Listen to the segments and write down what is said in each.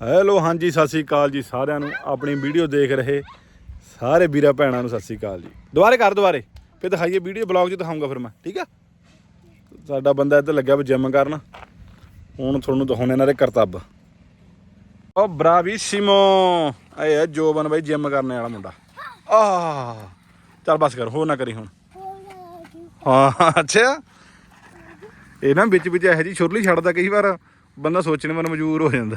Hello, ਹਾਂਜੀ, ਸਤਿ ਸ੍ਰੀ ਅਕਾਲ ਜੀ ਸਾਰਿਆਂ ਨੂੰ। ਆਪਣੀ ਵੀਡੀਓ ਦੇਖ ਰਹੇ ਸਾਰੇ ਵੀਰਾਂ ਭੈਣਾਂ ਨੂੰ ਸਤਿ ਸ੍ਰੀ ਅਕਾਲ ਜੀ। ਦੁਬਾਰੇ ਕਰ, ਦੁਬਾਰੇ। ਫਿਰ ਦਿਖਾਈਏ ਵੀਡੀਓ, ਬਲੌਗ 'ਚ ਦਿਖਾਉਂਗਾ ਫਿਰ ਮੈਂ, ਠੀਕ ਆ? ਸਾਡਾ ਬੰਦਾ ਇੱਧਰ ਲੱਗਿਆ ਵਾ ਜਿਮ ਕਰਨ। ਹੁਣ ਤੁਹਾਨੂੰ ਦਿਖਾਉਣੇ ਇਹਨਾਂ ਦੇ ਕਰਤੱਵ ਓ ਬਰਾਵੀਸੀਮੋ। ਇਹ ਜੋਬਨ ਬਾਈ ਜਿਮ ਕਰਨ ਵਾਲਾ ਮੁੰਡਾ। ਆਹ, ਚੱਲ ਬਸ ਕਰ, ਹੋਰ ਨਾ ਕਰੀ ਹੁਣ। ਹਾਂ, ਅੱਛਾ। ਇਹ ਨਾ ਵਿੱਚ ਵਿੱਚ ਇਹੋ ਜੀ ਛੁਰਲੀ ਛੱਡਦਾ ਕਈ ਵਾਰ। ਬੰਦਾ ਸੋਚਣ ਮਨ ਮਜਬੂਰ ਹੋ ਜਾਂਦਾ।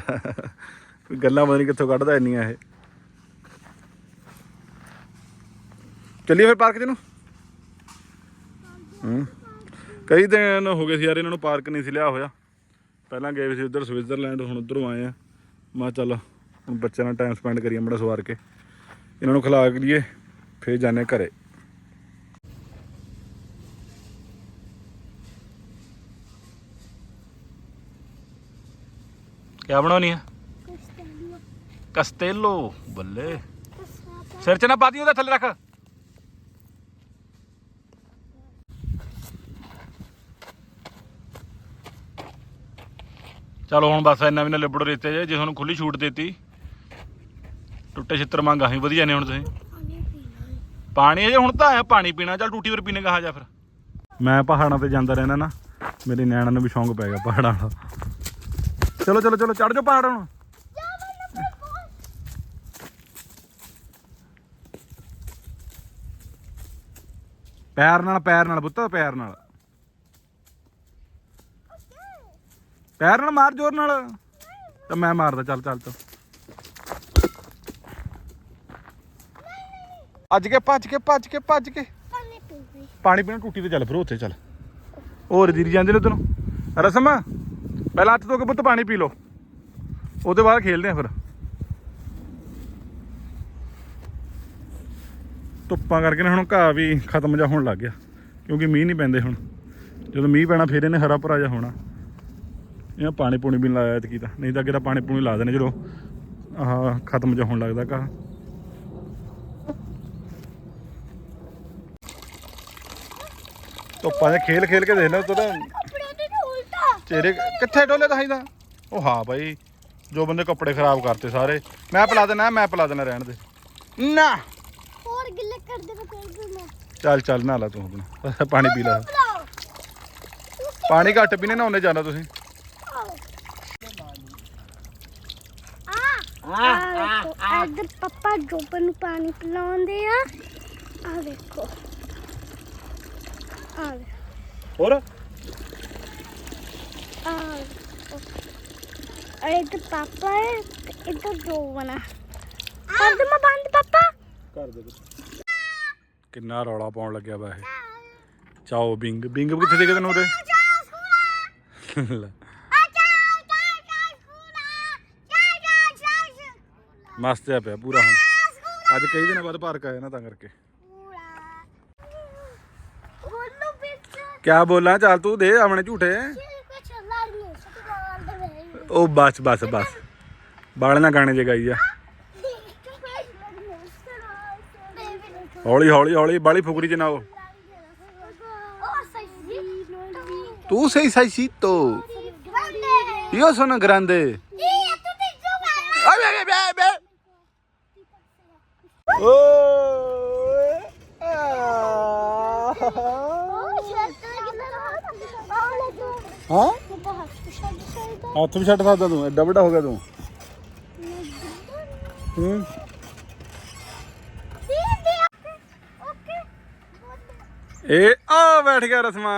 ਗੱਲਾਂ ਪਤਾ ਨਹੀਂ ਕਿੱਥੋਂ ਕੱਢਦਾ ਇੰਨੀਆਂ ਇਹ। ਚੱਲੀਏ ਫਿਰ ਪਾਰਕ ਚ ਨੂੰ। ਹੂੰ। ਕਈ ਦਿਨ ਹੋ ਗਏ ਸੀ ਯਾਰ ਇਹਨਾਂ ਨੂੰ ਪਾਰਕ ਨਹੀਂ ਸੀ ਲਿਆ ਹੋਇਆ। ਪਹਿਲਾਂ ਗਏ ਸੀ ਉਧਰ ਸਵਿਟਜ਼ਰਲੈਂਡ, ਹੁਣ ਉਧਰੋਂ ਆਏ ਆ। ਮੈਂ ਕਿਹਾ ਚੱਲ, ਹੁਣ ਬੱਚਿਆਂ ਨਾਲ ਟਾਈਮ ਸਪੈਂਡ ਕਰੀਏ ਬੜਾ ਸਵਾਰ ਕੇ। ਇਹਨਾਂ ਨੂੰ ਖਿਲਾ ਲਈਏ ਫਿਰ ਜਾਣੇ ਘਰੇ। ਕਿਆ ਬਣਾਉਣੀ ਆ? ਕਸਤੇਲੋ। ਬੱਲੇ। ਸਿਰ ਚ ਨਾ ਪਾਦੀ ਉਹਦਾ ਥੱਲੇ ਰੱਖ। ਚਲੋ ਹੁਣ ਬਸ ਇੰਨਾ ਵੀ ਨਾ ਲਿਬੜੋ ਰੇਤੇ ਜੇ ਜੇ ਤੁਹਾਨੂੰ ਖੁੱਲੀ ਛੂਟ ਦਿੱਤੀ। ਟੁੱਟੇ ਛਿੱਤਰ ਮੰਗਾ ਹੀ ਵਧੀਆ ਨੇ ਹੁਣ ਤੁਸੀਂ। ਪਾਣੀ ਅਜੇ ਹੁਣ ਤਾਂ ਆਇਆ ਪਾਣੀ ਪੀਣਾ। ਚੱਲ ਟੂਟੀ ਪਰ ਪੀਣੇ ਕਹਾ ਜਾ ਫਿਰ। ਮੈਂ ਪਹਾੜਾਂ ਤੇ ਜਾਂਦਾ ਰਹਿਣਾ ਨਾ, ਮੇਰੇ ਨਿਆਣਿਆਂ ਨੂੰ ਵੀ ਸ਼ੌਂਕ ਪੈ ਗਿਆ ਪਹਾੜਾਂ ਦਾ। ਚਲੋ ਚਲੋ ਚਲੋ ਚੜ ਜਾਓ ਪਹਾੜ ਹੁਣ ਪੈਰ ਨਾਲ ਪੈਰ ਨਾਲ ਪੁੱਤ ਪੈਰ ਨਾਲ। ਪੈਰ ਨਾਲ ਮਾਰ ਜ਼ੋਰ ਨਾਲ। ਤਾਂ ਮੈਂ ਮਾਰਦਾ ਚੱਲ ਚੱਲ ਚੱਲ। ਅੱਜ ਕੇ ਭੱਜ ਕੇ ਭੱਜ ਕੇ ਭੱਜ ਕੇ। ਪਾਣੀ ਪੀਣ ਟੂਟੀ ਤੇ ਚੱਲ ਫਿਰ ਉੱਥੇ ਚੱਲ। ਹੋਰ ਦੀਦੀ ਜਾਂਦੇ ਨੇ ਨੂੰ ਰਸਮ? ਪਹਿਲਾਂ ਹੱਥ ਧੋ ਕੇ ਪੁੱਤ ਪਾਣੀ ਪੀ ਲਓ। ਉਹਦੇ ਬਾਅਦ ਖੇਲਦੇ ਆ ਫਿਰ। ਧੁੱਪਾਂ ਕਰਕੇ ਨਾ ਹੁਣ ਘਾਹ ਵੀ ਖਤਮ ਜਾ ਹੋਣ ਲੱਗ ਗਿਆ, ਕਿਉਂਕਿ ਮੀਂਹ ਨਹੀਂ ਪੈਂਦੇ ਹੁਣ। ਜਦੋਂ ਮੀਂਹ ਪੈਣਾ ਫਿਰ ਇਹਨੇ ਹਰਾ ਭਰਾ ਜਾ ਹੋਣਾ। ਇਹ ਪਾਣੀ ਪੂਣੀ ਵੀ ਨੀ ਲਾਇਆ ਐਤਕੀ ਤਾਂ। ਨਹੀਂ ਤਾਂ ਅੱਗੇ ਤਾਂ ਪਾਣੀ ਪੂਣੀ ਲਾ ਦੇਣੇ ਜਦੋਂ ਆਹ ਖਤਮ ਜਾ ਹੋਣ ਲੱਗਦਾ ਘਾਹ। ਧੁੱਪਾਂ 'ਚ ਖੇਲ ਖੇਲ ਕੇ ਦੇਖ ਲਓ ਤੂੰ। ਤਾਂ ਚਿਹਰੇ ਕਿੱਥੇ ਡੋਲੇ ਤਾਂ ਉਹ ਹਾਂ ਭਾਈ ਜੋ ਬੰਦੇ ਕੱਪੜੇ ਖਰਾਬ ਕਰਤੇ ਸਾਰੇ ਮੈਂ ਪਿਲਾ ਦੇਣਾ ਮੈਂ ਪਿਲਾ ਦੇਣਾ ਰਹਿਣ ਦੇ। ਨਾ। ਹੋਰ ਗਿੱਲੇ ਕਰ ਦੇ ਕੋਈ ਵੀ ਚੱਲ ਚੱਲ ਨਾ ਲਾ ਤੂੰ ਆਪਣਾ। ਪਾਣੀ ਪੀ ਲੈ। ਪਾਣੀ ਘੱਟ ਪੀਨੇ ਨਹਾਉਣੇ ਜਾਣਾ ਤੁਸੀਂ। ਆ ਅੱਜ ਪਪਾ ਜੋਬਨ ਨੂੰ ਪਾਣੀ ਪਿਲਾਉਂਦੇ ਆ। ਆ ਵੇਖੋ। ਆ ਹੋਰ? ਤੇ ਪਾਪਾ ਹੈ ਤੇ ਇਹ ਤਾਂ ਜੋਬਨ ਆ ਕਰ ਦੇ ਮੈਂ ਬੰਦ ਪਾਪਾ। ਕਰ ਦੇ ਕਿੰਨਾ ਰੌਲਾ ਪਾਉਣ ਲੱਗਿਆ ਵਾ ਇਹ। ਚਾਓ ਬਿੰਗ। ਬਿੰਗ ਕਿੱਥੇ ਦੇ ਤੈਨੂੰ ਉਰੇ? ਲੈ, ਮਸਤ ਆ ਪਿਆ ਪੂਰਾ ਹੁਣ। ਅੱਜ ਕਈ ਦਿਨਾਂ ਬਾਅਦ ਪਾਰਕ ਆਇਆ ਨਾ ਤਾਂ ਕਰਕੇ। ਕਿਆ ਬੋਲਾਂ? ਚੱਲ ਤੂੰ ਦੇ ਆਪਣੇ ਝੂਠੇ ਕੁਛ ਲੜਨੀ ਸਟਵਾਲ ਦੇ ਵੇ ਉਹ ਬਸ ਬਸ ਬਸ। ਬਾਲਣਾ ਗਾਣੇ ਜੇ ਗਾਈ ਆ। ਹੌਲੀ ਹੌਲੀ ਹੌਲੀ ਬਾਲੀ ਫੁਕਰੀ ਚ ਨਾ ਉਹ ਤੂੰ ਸਹੀ ਸਹੀ ਸੀ ਤੋ। bebe, bebe. ਓਏ। ਹਾਂ? ਹੱਥ ਵੀ ਛੱਡ ਸਕਦਾ ਤੂੰ ਐਡਾ ਵੱਡਾ ਹੋ ਗਿਆ ਤੂੰ। ਹੂੰ। ਇਹ ਆ ਬੈਠ ਗਿਆ ਰਸਮਾ।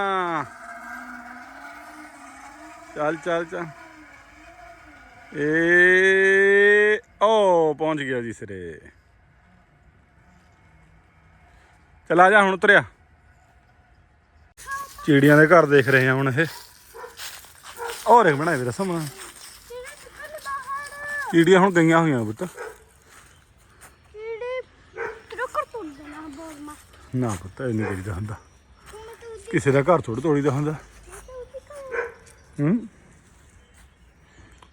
ਚੱਲ ਚੱਲ ਚੱਲ। ਏ ਓ, ਪਹੁੰਚ ਗਿਆ ਜੀ ਸਿਰੇ। ਚਲ ਆ ਜਾ, ਹੁਣ ਉਤਰਿਆ। ਚਿੜੀਆਂ ਦੇ ਘਰ ਦੇਖ ਰਹੇ ਆ ਹੁਣ ਇਹ। ਔਰ ਇੱਕ ਬਣਾਏ ਵੀ ਰਸਮ ਚਿੜੀਆਂ ਹੁਣ ਗਈਆਂ ਹੋਈਆਂ ਪੁੱਤ। ਨਾ ਪੁੱਤ ਇਹ ਨਹੀਂ ਕਰੀਦਾ ਹੁੰਦਾ। ਕਿਸੇ ਦਾ ਘਰ ਥੋੜੀ ਤੋੜੀਦਾ ਹੁੰਦਾ। ਹੂੰ?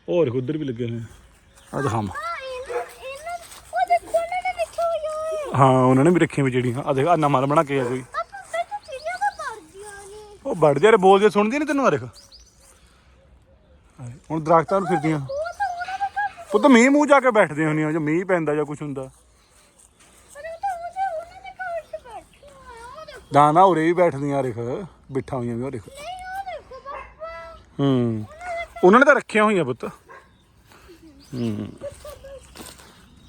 ਹੋਰ ਉਧਰ ਵੀ ਲੱਗੇ ਨੇ ਆ। ਦਿਖਾਵਾਂ। ਹਾਂ ਉਹਨਾਂ ਨੇ ਵੀ ਰੱਖੀਆਂ ਵੀ ਜਿਹੜੀਆਂ। ਆ ਦੇਖ ਆ ਨਵਾਂ ਬਣਾ ਕੇ ਆ ਕੋਈ। ਉਹ ਵੜ ਜਾ ਰੇ ਬੋਲਦੇ ਸੁਣਦੀ ਨਹੀਂ ਤੈਨੂੰ ਆ ਦੇਖ। ਹੁਣ ਦਰਖਤਾਂ ਨੂੰ ਫਿਰਦੀਆਂ। ਪੁੱਤ ਮੀਂਹ ਮੂੰਹ ਜਾ ਕੇ ਬੈਠਦੇ ਹੁੰਦੀਆਂ ਜੇ ਮੀਂਹ ਪੈਂਦਾ ਜਾਂ ਕੁਝ ਹੁੰਦਾ। ਪਰ ਉਰੇ ਵੀ ਬੈਠਦੀਆਂ ਰਿਖ ਬਿਠਾ ਹੋਈਆਂ ਵੀ ਉਹ ਰਿਖ ਹੂੰ, ਉਹਨਾਂ ਨੇ ਤਾਂ ਰੱਖੀਆਂ ਹੋਈਆਂ ਪੁੱਤ। ਹੂੰ।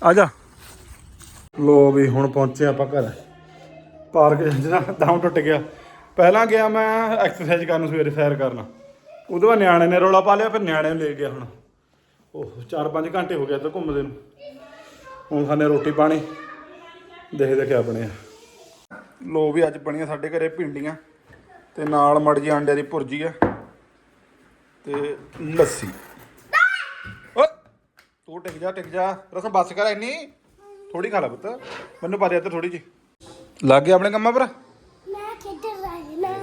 ਆ ਜਾ। ਲੋ ਵੀ ਹੁਣ ਪਹੁੰਚੇ ਆਪਾਂ ਘਰ। ਪਾਰਕ ਜਿਹੜਾ ਦਮ ਟੁੱਟ ਗਿਆ। ਪਹਿਲਾਂ ਗਿਆ ਮੈਂ ਐਕਸਰਸਾਈਜ਼ ਕਰਨ, ਸਵੇਰੇ ਸੈਰ ਕਰਨਾ। ਉਦੋਂ ਬਾਅਦ ਨਿਆਣੇ ਨੇ ਰੋਲਾ ਪਾ ਲਿਆ ਫਿਰ ਨਿਆਣੇ ਨੂੰ ਲੈ ਗਿਆ ਹੁਣ। ਉਹ 4-5 ਘੰਟੇ ਹੋ ਗਏ ਇੱਧਰ ਘੁੰਮਦੇ ਨੂੰ। ਹੁਣ ਖਾਣੇ ਰੋਟੀ ਪਾਣੀ ਦੇਖਦੇ ਕਿਆ ਬਣਿਆ ਲੋ ਵੀ ਅੱਜ ਬਣੀਆਂ ਸਾਡੇ ਘਰੇ ਭਿੰਡੀਆਂ ਤੇ ਨਾਲ ਮੜ ਜੀ ਆਂਡਿਆਂ ਦੀ ਭੁਰਜੀ ਆ ਤੇ ਲੱਸੀ। ਓ ਤੂੰ ਟਿਕ ਜਾ ਟਿਕ ਜਾ। ਰਸਮ ਬੱਸ ਕਰ ਇੰਨੀ। ਥੋੜੀ ਖਾ ਲੈ ਪੁੱਤ। ਮੈਨੂੰ ਪਾ ਦੇ ਇੱਧਰ ਥੋੜੀ ਜੀ ਲੱਗ ਗਿਆ ਆਪਣੇ ਕੰਮਾਂ ਪਰ? ਮੈਂ ਨਾ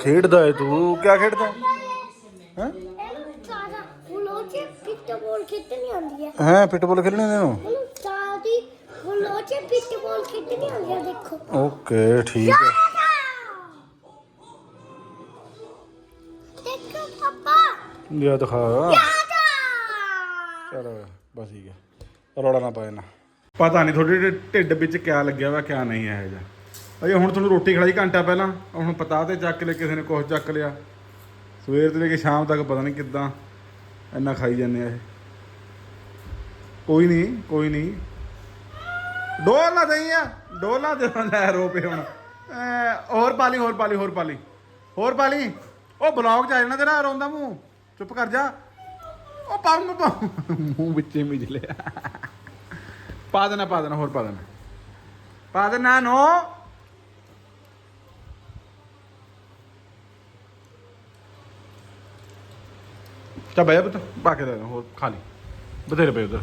ਖੇਡਦਾ ਏ ਤੂੰ। ਕਿਆ ਖੇਡਦਾ? ਹੈ? ਸਾਰਾ ਫੁੱਲੋਂ 'ਚ ਪਿੱਟ ਬੋਲ ਖੇਡਣੀ ਆਉਂਦੀ ਹੈ ਹੈ ਪਿੱਟਬੋਲ ਖੇਡਣੇ ਨੇ ਇਹਨੂੰ ਸਾਰੀ ਫੁੱਲੋਂ 'ਚ ਪਿੱਟ ਬੋਲ ਖੇਡਣੀ ਆਉਂਦੀ ਹੈ ਦੇਖੋ। ਓਕੇ ਠੀਕ ਹੈ ਦੇਖੋ ਪਾਪਾ। ਲਿਆ ਦਿਖਾ। ਚਲ ਬਸ ਠੀਕ ਹੈ ਰੌਲਾ ਨਾ ਪਾਏ ਨਾ। ਪਤਾ ਨਹੀਂ ਤੁਹਾਡੇ ਢਿੱਡ ਵਿੱਚ ਕਿਆ ਲੱਗਿਆ ਵਾ ਕਿਆ ਨਹੀਂ ਇਹ ਜਿਹਾ। ਅਜੇ ਹੁਣ ਤੁਹਾਨੂੰ ਰੋਟੀ ਖਿਲਾਈ ਘੰਟਾ ਪਹਿਲਾਂ ਹੁਣ ਪਤਾ ਤੇ ਚੱਕ ਲਿਆ ਕਿਸੇ ਨੇ ਕੁਛ ਚੱਕ ਲਿਆ। ਸਵੇਰ ਤੋਂ ਲੈ ਕੇ ਸ਼ਾਮ ਤੱਕ ਪਤਾ ਨਹੀਂ ਕਿੱਦਾਂ ਇੰਨਾ ਖਾਈ ਜਾਂਦੇ ਆ ਇਹ। ਕੋਈ ਨਹੀਂ ਕੋਈ ਨਹੀਂ। ਡੋਲ ਨਾ ਦਈ ਆ ਡੋਲ ਨਾ ਦੇ ਲੈ ਰੋ ਹੁਣ। ਹੋਰ ਪਾਲੀ ਹੋਰ ਪਾਲੀ ਹੋਰ ਪਾਲੀ ਹੋਰ ਪਾਲੀ ਉਹ ਬਲੌਗ ਚ ਆ ਜਾਣਾ ਤੇਰਾ, ਰੋਂਦਾ ਮੂੰਹ। ਚੁੱਪ ਕਰ ਜਾ। ਉਹ ਪਾ ਨੂੰ ਪਾ ਮੂੰਹ ਵਿੱਚੇ ਮਿਜ ਲਿਆ। ਪਾ ਦੇਣਾ ਪਾ ਦੇਣਾ, ਹੋਰ ਪਾ ਦੇਣਾ। ਪਾ ਦੇਣਾ ਨੋ। ਚਾ ਬਈ ਪੁੱਤ ਪਾ ਕੇ ਦੇ ਦੇਣਾ, ਹੋਰ ਖਾ ਲਈ। ਬਥੇਰੇ ਪਏ ਉਧਰ।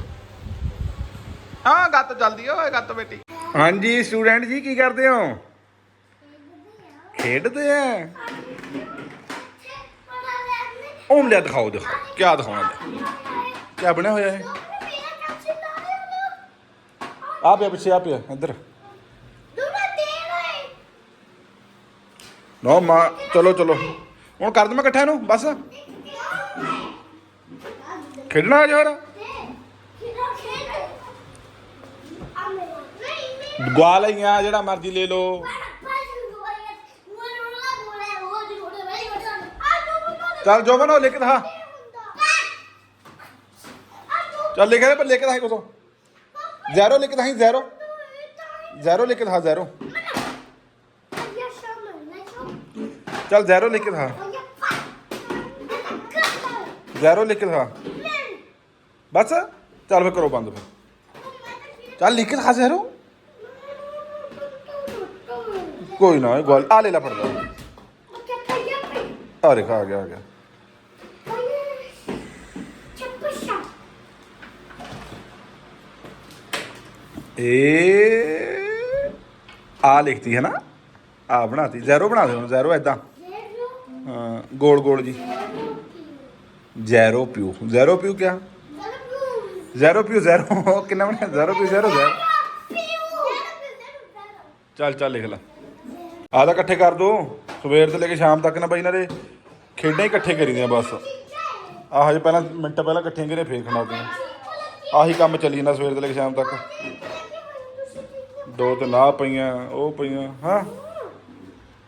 ਆ ਗੱਤ ਜਲਦੀ ਓਏ ਗੱਤ ਬੇਟੀ। ਹਾਂਜੀ ਸਟੂਡੈਂਟ ਜੀ ਕੀ ਕਰਦੇ ਹੋ? ਖੇਡਦੇ ਆ। ਲੈ ਦਿਖਾਓ ਦਿਖਾਓ ਕੀ ਦਿਖਾਉਣਾ। ਲੈ ਕੀ ਬਣਿਆ ਹੋਇਆ ਹੈ ਆ ਪਿਆ ਪਿੱਛੇ ਆ ਪਿਆ ਇੱਧਰ। ਨੋ ਮਾ ਚਲੋ ਚਲੋ। ਹੁਣ ਕਰ ਦਵਾਂ ਇਕੱਠਾ ਇਹਨੂੰ ਬਸ। ਖੇਡਣਾ ਅੱਜ ਹੋਰ ਗਵਾ ਲਈਆਂ, ਜਿਹੜਾ ਮਰਜ਼ੀ ਲੈ ਲਓ। ਚੱਲ ਜੋਬਨ ਉਹ ਲਿਖ ਦਿਖਾ। ਚੱਲ ਲਿਖ ਦੇ, ਪਰ ਲਿਖ ਦਿਖਾਈ ਕੁਛ ਜ਼ੀਰੋ ਲਿਖ ਦਿਖਾਈ, ਜ਼ੀਰੋ। ਜ਼ੀਰੋ ਲਿਖ ਦਿਖਾ, ਜ਼ੀਰੋ। ਚੱਲ ਜ਼ੀਰੋ ਲਿਖ ਦਿਖਾ। ਜ਼ੀਰੋ ਲਿਖ ਦਿਖਾ। ਬਸ ਚੱਲ ਫੇ ਕਰੋ ਬੰਦ ਫਿਰ। ਚੱਲ ਲਿਖ ਦਿਖਾ ਜ਼ੀਰੋ ਕੋਈ ਨਾ ਇਹ ਗੱਲ ਆ ਲੈ ਲੈ ਫੜ ਲੈ। ਆ ਰਿਹਾ ਆ ਗਿਆ ਆ ਗਿਆ। ਇਹ ਆ ਲਿਖਤੀ ਹੈ ਨਾ? ਆ ਬਣਾਤੀ। ਜ਼ੀਰੋ ਬਣਾ ਦੇ ਹੁਣ ਜ਼ੀਰੋ ਐਦਾਂ ਹਾਂ ਗੋਲ ਗੋਲ ਜੀ। ਜ਼ੀਰੋ ਪਿਓ। ਜ਼ੀਰੋ ਪਿਓ ਕਿਆ? ਜ਼ੀਰੋ ਪਿਓ ਜ਼ੀਰੋ ਕਿੰਨਾ ਬਣਿਆ? ਜ਼ੀਰੋ ਪਿਓ ਜ਼ੀਰੋ ਜ਼ੀਰੋ ਚੱਲ ਚੱਲ ਲਿਖ ਲੈ। ਆ ਇਕੱਠੇ ਕਰ ਦੋ। ਸਵੇਰ ਤੋਂ ਲੈ ਕੇ ਸ਼ਾਮ ਤੱਕ ਨਾ ਬਾਈ ਇਹਨਾਂ ਖੇਡਾਂ ਹੀ ਇਕੱਠੇ ਕਰੀਦੀਆਂ ਬਸ। ਆ ਹਜੇ ਪਹਿਲਾਂ ਮਿੰਟ ਪਹਿਲਾਂ ਇਕੱਠੀਆਂ ਕਰੇ ਫੇਰ ਖਣਾਉਂਦੀਆਂ ਆਹੀ ਕੰਮ ਚੱਲੀ ਜਾਂਦਾ ਸਵੇਰ ਤੋਂ ਲੈ ਕੇ ਸ਼ਾਮ ਤੱਕ। ਦੋ ਤੇ ਨਾ ਪਈਆਂ, ਉਹ ਪਈਆਂ, ਹਾਂ।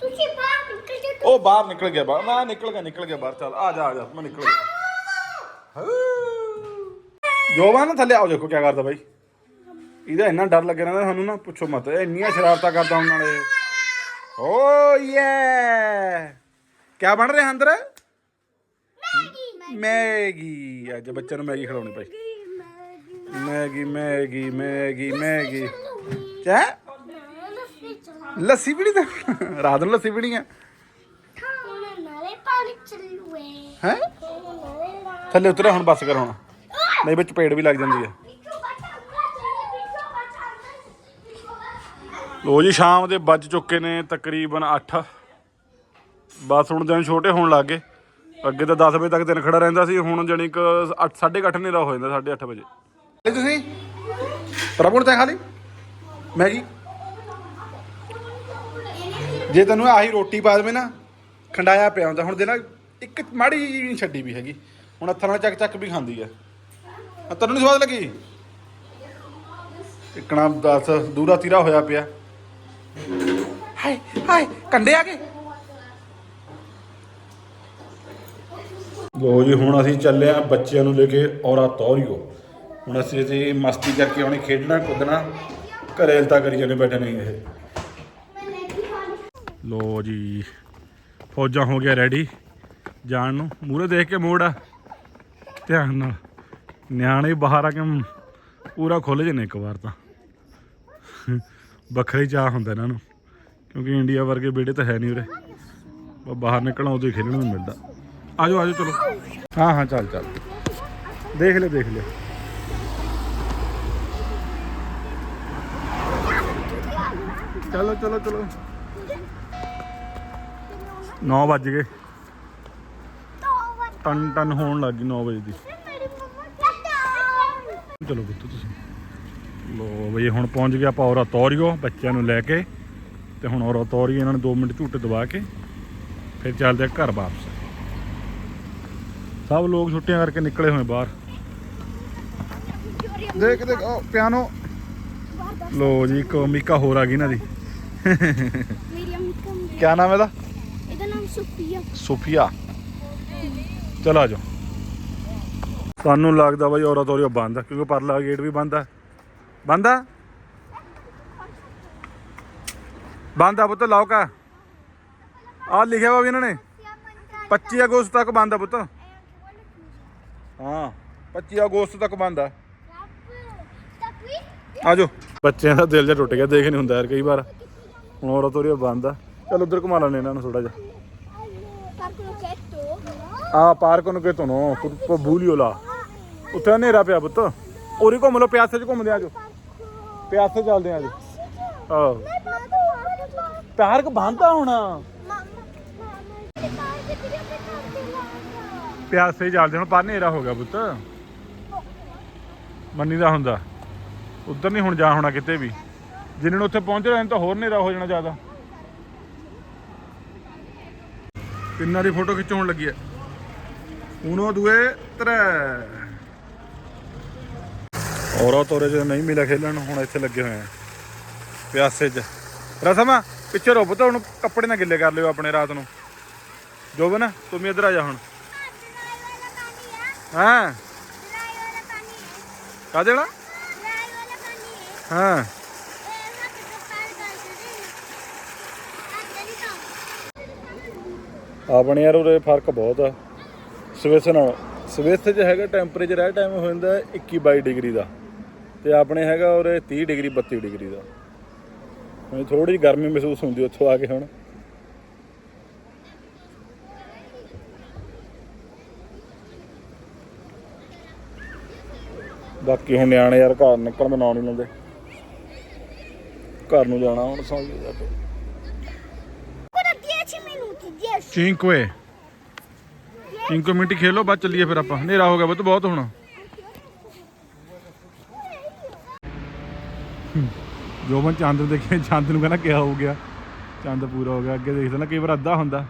ਤੁਸੀਂ ਬਾਹਰ ਨਿਕਲ ਜਾ ਉਹ ਬਾਹਰ ਨਿਕਲ ਗਿਆ, ਬਾਹਰ। ਮੈਂ ਨਿਕਲ ਗਿਆ ਨਿਕਲ ਗਿਆ ਬਾਹਰ। ਚੱਲ, ਆ ਜਾ ਆ ਜਾ, ਮੈਂ ਨਿਕਲ ਗਿਆ। ਜੋਵਾਨ ਨਾ ਥੱਲੇ ਆਓ ਦੇਖੋ ਕੀ ਕਰਦਾ ਬਾਈ। ਇਹਦਾ ਇੰਨਾ ਡਰ ਲੱਗਿਆ ਰਹਿੰਦਾ ਸਾਨੂੰ ਨਾ ਪੁੱਛੋ ਮਤ। ਇਹ ਇੰਨੀਆਂ ਸ਼ਰਾਰਤਾਂ ਕਰਦਾ ਹੁਣ ਨਾਲੇ ਓ ਯੇ ਕੀ ਬਣ ਰਿਹਾ ਅੰਦਰ? ਮੈਗੀ ਅੱਜ ਬੱਚਿਆਂ ਨੂੰ ਮੈਗੀ ਖਿਲਾਉਣੀ ਭਾਈ ਮੈਗੀ ਮੈਗੀ ਮੈਗੀ ਮੈਗੀ। ਚਾ? ਲੱਸੀ ਪੀਣੀ ਤਾਂ ਰਾਤ ਨੂੰ ਲੱਸੀ ਪੀਣੀ ਆ। ਨਾਲੇ ਪਾਣੀ ਚੱਲੂਏ ਹੈ? ਥੱਲੇ ਉਤਰਿਆ ਹੁਣ ਬੱਸ ਕਰ ਹੁਣ। ਨਹੀਂ ਵਿੱਚ ਪੇੜ ਵੀ ਲੱਗ ਜਾਂਦੀ ਹੈ ਲੋ ਜੀ, ਸ਼ਾਮ ਦੇ ਵੱਜ ਚੁੱਕੇ ਨੇ ਤਕਰੀਬਨ 8 ਬਸ ਹੁਣ ਦਿਨ ਛੋਟੇ ਹੋਣ ਲੱਗ ਗਏ। ਅੱਗੇ ਤਾਂ 10 ਵਜੇ ਤੱਕ ਦਿਨ ਖੜਾ ਰਹਿੰਦਾ ਸੀ, ਹੁਣ ਜਣੀ ਕ 8 8:30 ਹਨੇਰਾ ਹੋ ਜਾਂਦਾ 8:30 ਵਜੇ। ਤੇ ਤੁਸੀਂ? ਪ੍ਰਭੂ ਨੇ ਤਾਂ ਖਾ ਲਈ ਮੈਗੀ? ਜੇ ਤੈਨੂੰ ਆਹੀ ਰੋਟੀ ਪਾ ਦੇਵੇ ਨਾ, ਖੰਡਾਇਆ ਪਿਆ ਹੁੰਦਾ, ਹੁਣ ਦੇ ਨਾ ਇੱਕ ਮਾੜੀ ਜਿਹੀ ਨਹੀਂ ਛੱਡੀ ਵੀ ਹੈਗੀ। ਹੁਣ ਹੱਥਾਂ ਨਾਲ ਚੱਕ ਚੱਕ ਵੀ ਖਾਂਦੀ ਆ। ਆ ਤੈਨੂੰ ਨਹੀਂ ਸਵਾਦ ਲੱਗੀ? ਇਕਣਾ ਦੱਸ ਦੂਰਾ ਤੀਰਾ ਹੋਇਆ ਪਿਆ। ਹਾਏ ਹਾਏ ਕੰਡੇ ਆ ਗਏ। ਲੋ ਜੀ ਹੁਣ ਅਸੀਂ ਚੱਲੇ ਆ ਬੱਚਿਆਂ ਨੂੰ ਲੈ ਕੇ ਔਰਾ ਤੌਰੀਓ। ਹੁਣ ਅਸੀਂ ਇਥੇ ਮਸਤੀ ਕਰਕੇ ਆਉਣੀ ਖੇਡਣਾ ਕੁੱਦਣਾ। ਘਰੇ ਹਲਤਾ ਕਰੀ ਜਾਂਦੇ ਬੈਠੇ ਨਹੀਂ ਇਹ। ਲੋ ਜੀ ਫੌਜਾਂ ਹੋ ਗਿਆ ਰੈਡੀ ਜਾਣ ਨੂੰ ਮੂਰੇ ਦੇਖ ਕੇ ਮੋੜ ਆ। ਧਿਆਨ ਨਾਲ। ਨਿਆਣੇ ਬਾਹਰ ਆ ਕੇ ਪੂਰਾ ਖੁੱਲ ਜਨੇ ਇੱਕ ਵਾਰ ਤਾਂ। ਵੱਖਰਾ ਹੀ ਚਾਹ ਹੁੰਦਾ ਇਹਨਾਂ ਨੂੰ, ਕਿਉਂਕਿ ਇੰਡੀਆ ਵਰਗੇ ਬੇੜੇ ਤਾਂ ਹੈ ਨਹੀਂ ਉਰੇ। ਬਸ ਬਾਹਰ ਨਿਕਲਣਾ ਉਦੋਂ ਹੀ ਖੇਡਣ ਨੂੰ ਮਿਲਦਾ। ਆਜੋ ਆਜੋ, ਚਲੋ। ਹਾਂ ਹਾਂ, ਚੱਲ ਚੱਲ। ਦੇਖ ਲੈ ਦੇਖ ਲੈ ਚਲੋ ਚਲੋ ਚਲੋ। 9 ਵੱਜ ਗਏ। ਟਨ ਟਨ ਹੋਣ ਲੱਗ ਗਈ 9 ਵਜੇ ਦੀ। ਚਲੋ ਪੁੱਤ ਤੁਸੀਂ। ਲੋ ਬਈ ਹੁਣ ਪਹੁੰਚ ਗਿਆ ਆਪਾਂ ਔਰਾ ਤੌਰੀਓ ਬੱਚਿਆਂ ਨੂੰ ਲੈ ਕੇ। ਤੇ ਹੁਣ ਔਰਾ ਤੌਰੀ ਇਹਨਾਂ ਨੇ 2 ਮਿੰਟ ਝੂਟੇ ਦਬਾ ਕੇ ਫਿਰ ਚੱਲਦੇ ਘਰ ਵਾਪਸ। ਸਭ ਲੋਕ ਛੁੱਟੀਆਂ ਕਰਕੇ ਨਿਕਲੇ ਹੋਏ ਬਾਹਰ। ਦੇਖ ਦੇਖ ਉਹ ਪਿਆਨੋ। ਲੋ ਜੀ ਇੱਕ ਮਿਕਾ ਹੋਰ ਆ ਗਈ ਇਹਨਾਂ ਦੀ। ਕੀ ਨਾਮ ਹੈ ਇਹਦਾ? ਇਹਦਾ ਨਾਮ ਸੁਪੀਆ। ਸੋਫੀਆ ਚਲ ਆ ਜਾਓ। ਸਾਨੂੰ ਲੱਗਦਾ ਬਾਈ ਔਰਾ ਤੋਰੀਆ ਬੰਦ ਆ ਕਿਉਂਕਿ ਪਰਲਾ ਗੇਟ ਵੀ ਬੰਦ ਆ। ਬੰਦ ਆ? ਬੰਦ ਆ ਪੁੱਤ ਲੌਕ ਆ। ਆ ਲਿਖਿਆ ਵਾ ਵੀ ਇਹਨਾਂ ਨੇ? 25 ਅਗਸਤ ਤੱਕ ਬੰਦ ਆ ਪੁੱਤ। ਹਾਂ 25 ਅਗਸਤ ਤੱਕ ਬੰਦ ਆ। ਆ ਜਾਓ ਬੱਚਿਆਂ ਦਾ ਦਿਲ ਜਿਹਾ ਟੁੱਟ ਗਿਆ ਦੇਖ ਨਹੀਂ ਹੁੰਦਾ ਯਾਰ ਕਈ ਵਾਰ। ਹੁਣ ਔਰਾ ਤੋਰੀਆ ਬੰਦ ਆ। ਚਲ ਉਧਰ ਘੁਮਾ ਲੈਣੇ ਇਹਨਾਂ ਨੂੰ ਥੋੜਾ ਜਿਹਾ। ਆ ਪਾਰਕ ਨੂੰ ਕਿ ਤੁਨੋ ਬੂਲੀਓ ਲਾ ਉੱਥੇ ਹਨੇਰਾ ਪਿਆ ਪੁੱਤ। ਉਰੀ ਘੁੰਮ ਲਓ, ਪਿਆਸੇ 'ਚ ਘੁੰਮਦੇ ਆ ਪਿਆਸੇ ਚੱਲਦੇ ਆ ਆਹ। ਪਾਰਕ ਬੰਦ ਆ ਪਿਆਸੇ ਚੱਲਦੇ ਹੁਣ ਪਰ ਹਨੇਰਾ ਹੋ ਗਿਆ ਪੁੱਤ। ਮੰਨੀ ਦਾ ਹੁੰਦਾ। ਉੱਧਰ ਨਹੀਂ ਹੁਣ ਜਾ ਹੋਣਾ ਕਿਤੇ ਵੀ। ਜਿੰਨੇ ਨੂੰ ਉੱਥੇ ਪਹੁੰਚ ਰਹੇ ਤਾਂ ਹੋਰ ਹਨੇਰਾ ਹੋ ਜਾਣਾ ਜ਼ਿਆਦਾ। ਤਿੰਨਾਂ ਦੀ ਫੋਟੋ ਖਿੱਚਣ ਲੱਗੀ ਹੈ ਉਨੋ ਦੁਏ, ਤਰੇ। ਔਰਾ ਤੋਰੇ ਜੇ ਨਹੀਂ ਮਿਲਿਆ ਖੇਲਣ, ਹੁਣ ਇੱਥੇ ਲੱਗੇ ਹੋਏ ਆ। ਪਿਆਸੇ 'ਚ। ਰਸਮਾ ਪਿੱਛੇ ਰੋ ਪੁੱਤ ਹੁਣ ਕੱਪੜੇ ਨਾਲ ਗਿੱਲੇ ਕਰ ਲਿਓ ਆਪਣੇ ਰਾਤ ਨੂੰ। ਜੋਬਨ, ਤੂੰ ਵੀ ਇੱਧਰ ਆ ਜਾ ਹੁਣ। ਹਾਂ? ਕਾ ਦੇਣਾ ਹਾਂ। ਆਪਣੇ ਯਾਰ ਉਰੇ ਫ਼ਰਕ ਬਹੁਤ ਆ। ਸਵਿਸ ਨਾਲ, ਸਵਿਸ 'ਚ ਹੈਗਾ ਟੈਂਪਰੇਚਰ ਇਹ ਟਾਈਮ ਹੋ ਜਾਂਦਾ 21 22 ਡਿਗਰੀ ਦਾ। ਤੇ ਆਪਣੇ ਹੈਗਾ ਉਰੇ 30 ਡਿਗਰੀ 32 ਡਿਗਰੀ ਦਾ। ਮੈਨੂੰ ਥੋੜੀ ਜਿਹੀ ਗਰਮੀ ਮਹਿਸੂਸ ਹੁੰਦੀ ਉੱਥੋਂ ਆ ਕੇ ਹੁਣ। ਬਾਕੀ ਹੁਣ ਨਿਆਣੇ ਯਾਰ ਘਰ ਨਿਕਲ ਦਾ ਨਹੀਂ ਲੈਂਦੇ। ਘਰ ਨੂੰ ਜਾਣਾ ਹੁਣ ਸਮਝ ਜਾ ਕੇ 10 minuti, 10. 5 5 ਮਿੰਟ ਖੇਲੋ ਬਾਅਦ ਚੱਲੀਏ ਫਿਰ ਆਪਾਂ। ਹਨੇਰਾ ਹੋ ਗਿਆ ਬਹੁਤ ਬਹੁਤ ਹੁਣ। ਜੋਬਨ ਚੰਦ ਨੂੰ ਦੇਖਿਆ, ਚੰਦ ਨੂੰ ਕਹਿੰਦਾ ਕਿਆ ਹੋ ਗਿਆ। ਚੰਦ ਪੂਰਾ ਹੋ ਗਿਆ, ਅੱਗੇ ਦੇਖਦਾ ਨਾ ਕਈ ਵਾਰ ਅੱਧਾ ਹੁੰਦਾ।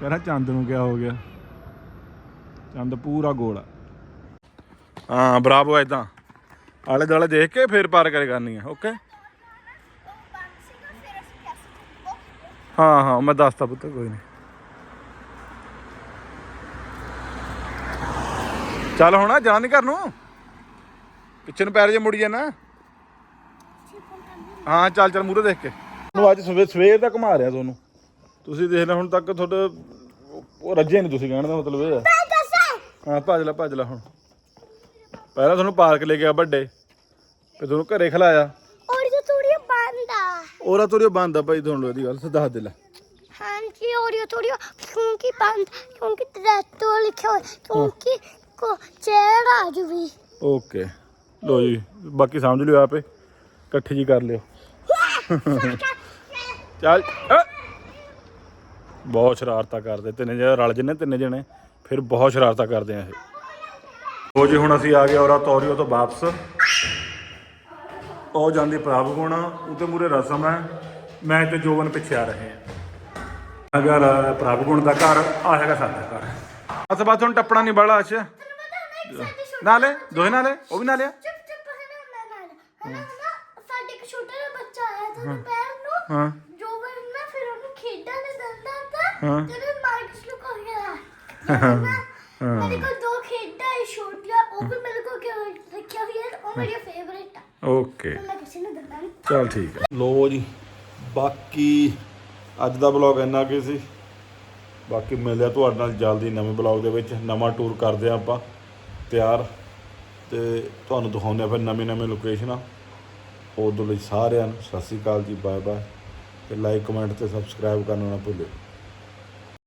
ਕਹਿੰਦਾ ਚੰਦ ਨੂੰ ਕਿਆ ਹੋ ਗਿਆ। ਚੰਦ ਪੂਰਾ ਗੋਲ ਆ। ਹਾਂ ਬਰਾਵੋ ਐਦਾਂ ਆਲੇ ਦੁਆਲੇ ਦੇਖ ਕੇ ਫਿਰ ਪਾਰ ਕਰੇ ਕਰਨੀ ਆ ਓਕੇ ਹਾਂ ਹਾਂ, ਮੈਂ ਦੱਸਦਾ ਪੁੱਤ, ਕੋਈ ਨਹੀਂ ਚੱਲ ਹੁਣ ਜਾਣ ਨਹੀਂ ਘਰ ਨੂੰ। ਪਿੱਛੇ ਨੂੰ ਪੈਰ ਜੇ ਮੁੜੀ ਜਾਣਾ। ਹਾਂ ਚੱਲ ਚੱਲ ਮੂਰੇ ਦੇਖ ਕੇ। ਤੁਹਾਨੂੰ ਅੱਜ ਸਵੇਰ ਸਵੇਰ ਦਾ ਘੁਮਾ ਰਿਹਾ ਤੁਹਾਨੂੰ। ਤੁਸੀਂ ਦੇਖ ਲੈ ਹੁਣ ਤੱਕ ਤੁਹਾਡੇ ਉਹ ਰੱਜੇ ਨਹੀਂ ਤੁਸੀਂ ਕਹਿਣ ਮਤਲਬ ਇਹ ਹਾਂ ਭੱਜ ਲੈ ਭੱਜ ਲੈ ਹੁਣ। ਪਹਿਲਾਂ ਤੁਹਾਨੂੰ ਪਾਰਕ ਲੈ ਗਿਆ ਵੱਡੇ ਫਿਰ ਤੁਹਾਨੂੰ ਘਰੇ ਖਲਾਇਆ। ਔਰ ਜੋ ਬੰਦ ਆ। ਭਾਈ ਤੁਹਾਨੂੰ ਇਹਦੀ ਗੱਲ ਸਿੱਧਾ ਦੇ ਲੈ। ਹਾਂਜੀ ਔਰ ਜੋ ਥੋੜੀ ਕਿਉਂਕਿ ਬੰਦ ਕਿਉਂਕਿ ਤਰਤੋ ਲਿਖਿਆ ਕਿਉਂਕਿ ਕੋ ਚਿਹਰਾ ਜੁਵੀ ਓਕੇ। ਲੋ ਜੀ ਬਾਕੀ ਸਮਝ ਲਿਓ ਆਪੇ ਇਕੱਠੇ ਜੀ ਕਰ ਲਿਓ। ਚੱਲ! ਬਹੁਤ ਸ਼ਰਾਰਤਾਂ ਕਰਦੇ ਤਿੰਨੇ ਜਣੇ ਰਲ ਜੰਨੇ ਤਿੰਨੇ ਜਣੇ ਫਿਰ ਬਹੁਤ ਸ਼ਰਾਰਤਾਂ ਕਰਦੇ ਆ ਇਹ। ਉਹ ਜੀ ਹੁਣ ਅਸੀਂ ਆ ਗਏ ਔਰਾ ਤੌਰੀਓ ਤੋਂ ਵਾਪਸ। ਉਹ ਜਾਂਦੀ ਪ੍ਰਭ ਗੁਣਾ ਉਹਦੇ ਮੂਰੇ ਰਸਮ ਹੈ। ਮੈਂ ਤੇ ਜੋਬਨ ਪਿੱਛੇ ਆ ਰਹੇ ਹਾਂ। ਅਗਰ ਪ੍ਰਭ ਗੁਣ ਦਾ ਘਰ ਆ ਹੈਗਾ ਸਾਡਾ ਘਰ। ਅਸ ਬਾਤ ਹੁਣ ਟੱਪਣਾ ਨਹੀਂ ਬੜਾ ਅੱਛਾ ਨਾਲੇ ਦੋਹੇ ਨਾਲੇ ਉਹ ਵੀ ਨਾਲੇ ਆ ਚੁੱਪ ਚੁੱਪ ਹੈ ਨਾ ਮੈਂ ਨਾਲ। ਹੈ ਨਾ ਨਾ ਸਾਡੇ ਇੱਕ ਛੋਟਾ ਜਿਹਾ ਨੂੰ ਹਾਂ। ਜੋ ਫਿਰ ਉਹਨੂੰ ਖੇਡਣ ਨਹੀਂ ਦਿੰਦਾ ਤਾਂ ਹਾਂ। ਤੇ ਮੈਂ ਮਾਈਕ ਨੂੰ ਕਰ ਗਿਆ ਮੇਰੇ ਕੋਲ ਦੋ ਖੇਡਾਂ ਹੈ ਛੋਟੀਆਂ ਉਹ ਵੀ ਮੇਰੇ ਕੋਲ ਕਿਉਂ ਰੱਖਿਆ ਹੋਈ ਹੈ ਉਹ ਮੇਰੀ ਫੇਵਰੇਟ ਆ। ਓਕੇ ਮੈਂ ਕਿਸੇ ਨੂੰ ਦਿੰਦਾ ਨਹੀਂ। ਚਲ ਠੀਕ ਹੈ ਲੋ ਜੀ ਬਾਕੀ ਅੱਜ ਦਾ ਬਲੌਗ ਇੰਨਾ ਕੀ ਸੀ। ਬਾਕੀ ਮਿਲਿਆ ਤੁਹਾਡੇ ਨਾਲ ਜਲਦੀ ਨਵੇਂ ਬਲੌਗ ਦੇ ਵਿੱਚ ਨਵਾਂ ਟੂਰ ਕਰਦੇ ਆ ਆਪਾਂ ਤਿਆਰ। ਤੇ ਤੁਹਾਨੂੰ ਦਿਖਾਉਂਦੇ ਆ ਫਿਰ ਨਵੀਂ ਨਵੀਂ ਲੋਕੇਸ਼ਨਾਂ ਉਦੋਂ ਲਈ ਸਾਰਿਆਂ ਨੂੰ ਸਤਿ ਸ਼੍ਰੀ ਅਕਾਲ ਜੀ ਬਾਏ ਬਾਏ ਤੇ ਲਾਈਕ ਕਮੈਂਟ ਤੇ ਸਬਸਕ੍ਰਾਈਬ ਕਰਨਾ ਨਾ ਭੁੱਲਿਓ।